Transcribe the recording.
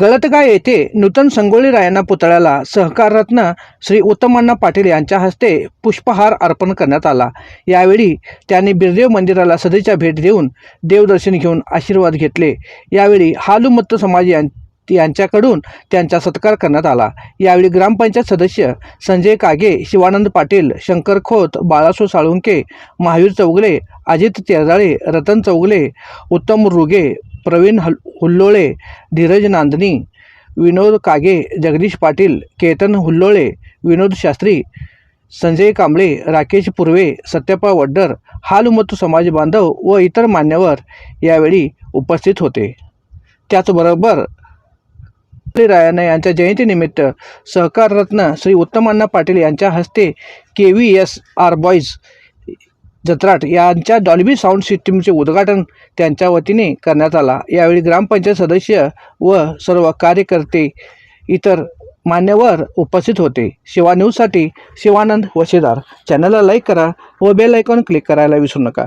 गळतगाव येथे नूतन संगोळी रायांना पुतळ्याला सहकाररत्न श्री उत्तमण्णा पाटील यांच्या हस्ते पुष्पहार अर्पण करण्यात आला. यावेळी त्यांनी बिरदेव मंदिराला सदेच्या भेट देऊन देवदर्शन घेऊन आशीर्वाद घेतले. यावेळी हालुमत्त समाज यां यांच्याकडून त्यांचा सत्कार करण्यात आला. यावेळी ग्रामपंचायत सदस्य संजय कागे शिवानंद पाटील शंकर खोत बाळासो साळुंके महावीर चौगले अजित तेरजाळे रतन चौगले उत्तम रुगे प्रवीण हल हुल्लोळे धीरज नांदनी विनोद कागे जगदीश पाटील केतन हुल्लोळे विनोद शास्त्री संजय कांबळे राकेश पूर्वे सत्यप्पा वड्डर हालुमत्तू समाज बांधव व इतर मान्यवर यावेळी उपस्थित होते. त्याचबरोबर रायाना यांच्या जयंतीनिमित्त सहकाररत्न श्री उत्तमान्ना पाटील यांच्या हस्ते K V S R boys जत्राट यांच्या डॉल्बी साऊंड सिस्टीमचे उद्घाटन त्यांच्या वतीने करण्यात आला. यावेळी ग्रामपंचायत सदस्य व सर्व कार्यकर्ते इतर मान्यवर उपस्थित होते. शिवा न्यूजसाठी शिवानंद वशेदार. चॅनलला लाईक करा व बेल आयकॉन क्लिक करायला विसरू नका.